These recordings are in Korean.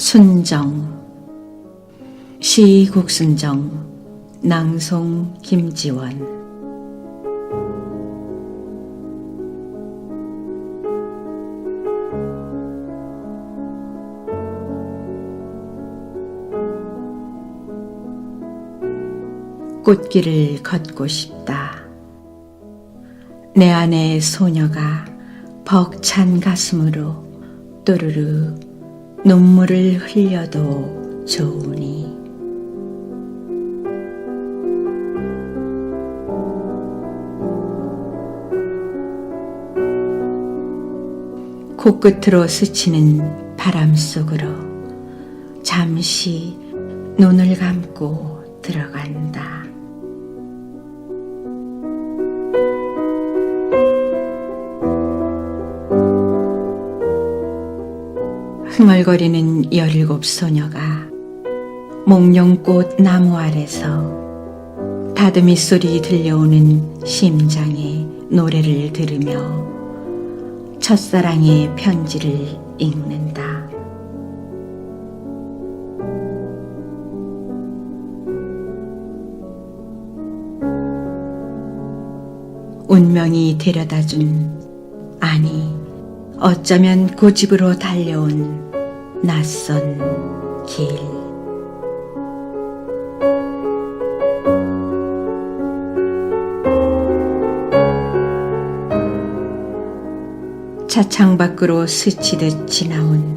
순정 시국순정 낭송 김지원 꽃길을 걷고 싶다. 내 안의 소녀가 벅찬 가슴으로 또르르 눈물을 흘려도 좋으니 코끝으로 스치는 바람 속으로 잠시 눈을 감고 들어간다. 흥얼거리는 열일곱 소녀가 몽룡꽃 나무 아래서 다듬이 소리 들려오는 심장의 노래를 들으며 첫사랑의 편지를 읽는다. 운명이 데려다 준 아니 어쩌면 고집으로 달려온 낯선 길. 차창 밖으로 스치듯 지나온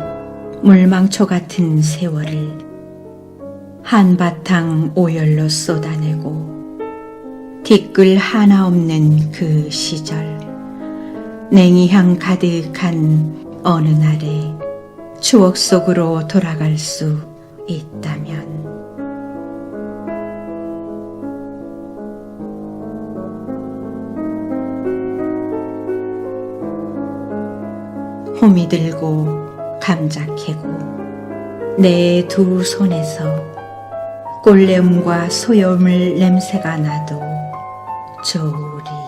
물망초 같은 세월을 한바탕 오열로 쏟아내고 뒤끌 하나 없는 그 시절 냉이향 가득한 어느 날에 추억 속으로 돌아갈 수 있다면. 호미 들고 감자 캐고 내 두 손에서 꼴레음과 소염을 냄새가 나도 좋으니